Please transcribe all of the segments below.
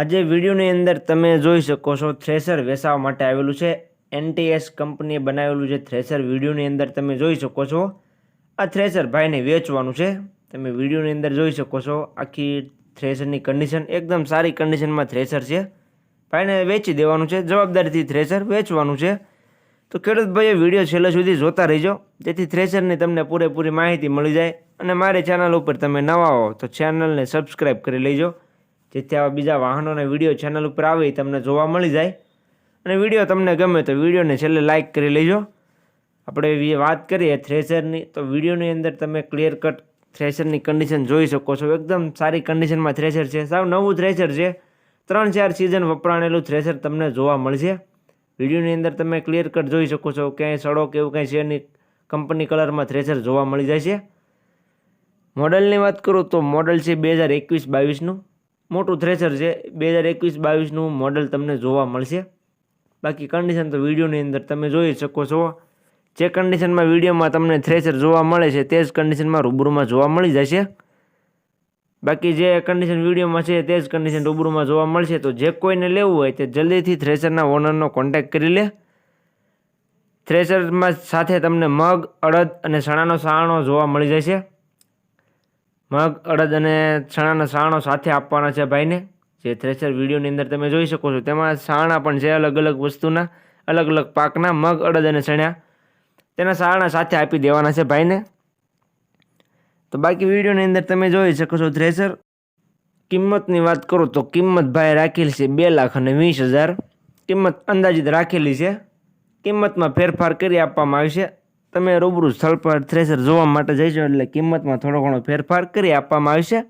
આજે વિડીયોની અંદર તમે જોઈ શકો છો થ્રેસર વેચાવા માટે આવેલું છે. એનટીએસ કંપનીએ બનાવેલું છે થ્રેસર વિડીયોની અંદર તમે જોઈ શકો છો. આ થ્રેસર ભાઈને વેચવાનું છે. તમે વિડીયોની અંદર જોઈ શકો છો. આખી થ્રેસરની કન્ડિશન એકદમ સારી કન્ડિશનમાં થ્રેસર છે. ભાઈને વેચી દેવાનું છે. જવાબદારીથી થ્રેસર વેચવાનું છે. તો ખેડૂત ભાઈએ વીડિયો છેલ્લે સુધી જોતા રહીજો. જેથી થ્રેસરની તમને પૂરેપૂરી માહિતી મળી જાય અને મારી ચેનલ ઉપર તમે નવા હો તો ચેનલને સબસ્ક્રાઈબ કરી લેજો. જેથી આવા બીજા વાહનોના વીડિયો ચેનલ ઉપર આવે તમને જોવા મળી જાય. અને વીડિયો તમને ગમે તો વિડીયોને છેલ્લે લાઇક કરી લેજો. આપણે વાત કરીએ થ્રેસરની તો વિડીયોની અંદર તમે ક્લિયર કટ થ્રેસરની કન્ડિશન જોઈ શકો છો. એકદમ સારી કન્ડિશનમાં થ્રેસર છે. સાવ નવું થ્રેસર છે. ત્રણ ચાર સિઝન વપરાણેલું થ્રેસર તમને જોવા મળશે. વિડીયોની અંદર તમે ક્લિયર કટ જોઈ શકો છો. ક્યાંય સડો કે એવું કંઈ છે નહીં કંપની કલરમાં થ્રેસર જોવા મળી જાય છે મોડલની વાત કરું તો મોડલ છે બે હજાર એકવીસ બાવીસનું. મોટું થ્રેસર છે. બે હજાર એકવીસ, બાવીસનું મોડલ તમને જોવા મળશે. બાકી કન્ડિશન તો વિડીયોની અંદર તમે જોઈ શકો છો. જે કન્ડિશનમાં વિડીયોમાં તમને થ્રેસર જોવા મળે છે, તે જ કન્ડિશનમાં રૂબરૂમાં જોવા મળી જશે. બાકી જે કન્ડિશન વિડીયોમાં છે, તે જ કન્ડિશન રૂબરૂમાં જોવા મળશે. તો જે કોઈને લેવું હોય તે જલ્દીથી થ્રેસરના ઓનરનો કોન્ટેક્ટ કરી લે. થ્રેસરમાં સાથે તમને મગ, અડદ અને સણાનો સાણો જોવા મળી જશે. મગ, અડદ અને ચણાના સાણો સાથે આપવાના છે ભાઈને. જે થ્રેસર વિડીયોની અંદર તમે જોઈ શકો છો. તેમાં સાણા પણ છે અલગ અલગ વસ્તુના, અલગ અલગ પાકના, મગ, અડદ અને ચણ્યા તેના સાણા સાથે આપી દેવાના છે ભાઈને. તો બાકી વિડીયોની અંદર તમે જોઈ શકો છો થ્રેસર કિંમતની વાત કરું તો કિંમત ભાઈ રાખેલી છે બે લાખ અને વીસ હજાર. કિંમત અંદાજિત રાખેલી છે. કિંમતમાં ફેરફાર કરી આપવામાં આવશે તમે રૂબરૂ સ્થળ પર થ્રેસર જોવા માટે જઈશો એટલે કિંમતમાં થોડો ઘણો ફેરફાર કરી આપવામાં આવશે.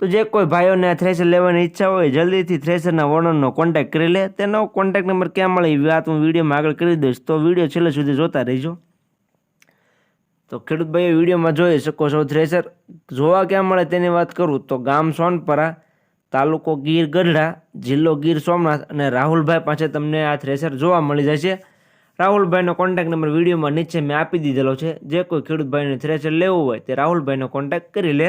તો જે કોઈ ભાઈઓને આ થ્રેસર લેવાની ઈચ્છા હોય, જલ્દીથી થ્રેસરના ઓનરનો કોન્ટેક્ટ કરી લે. તેનો કોન્ટેક્ટ નંબર ક્યાં મળે એ વાત હું વિડીયોમાં આગળ કરી દઈશ. તો વીડિયો છેલ્લે સુધી જોતા રહીજો. તો ખેડૂત ભાઈઓ વિડીયોમાં જોઈ શકો છો થ્રેસર જોવા ક્યાં મળે તેની વાત કરું તો ગામ સોનપરા, તાલુકો ગીર ગઢડા, જિલ્લો ગીર સોમનાથ અને રાહુલભાઈ પાસે તમને આ થ્રેસર જોવા મળી જશે. રાહુલભાઈનો કોન્ટેક્ટ નંબર વિડીયોમાં નીચે મેં આપી દીધેલો છે. જે કોઈ ખેડૂત ભાઈને થ્રેસર લેવું હોય તે રાહુલભાઈનો કોન્ટેક્ટ કરી લે.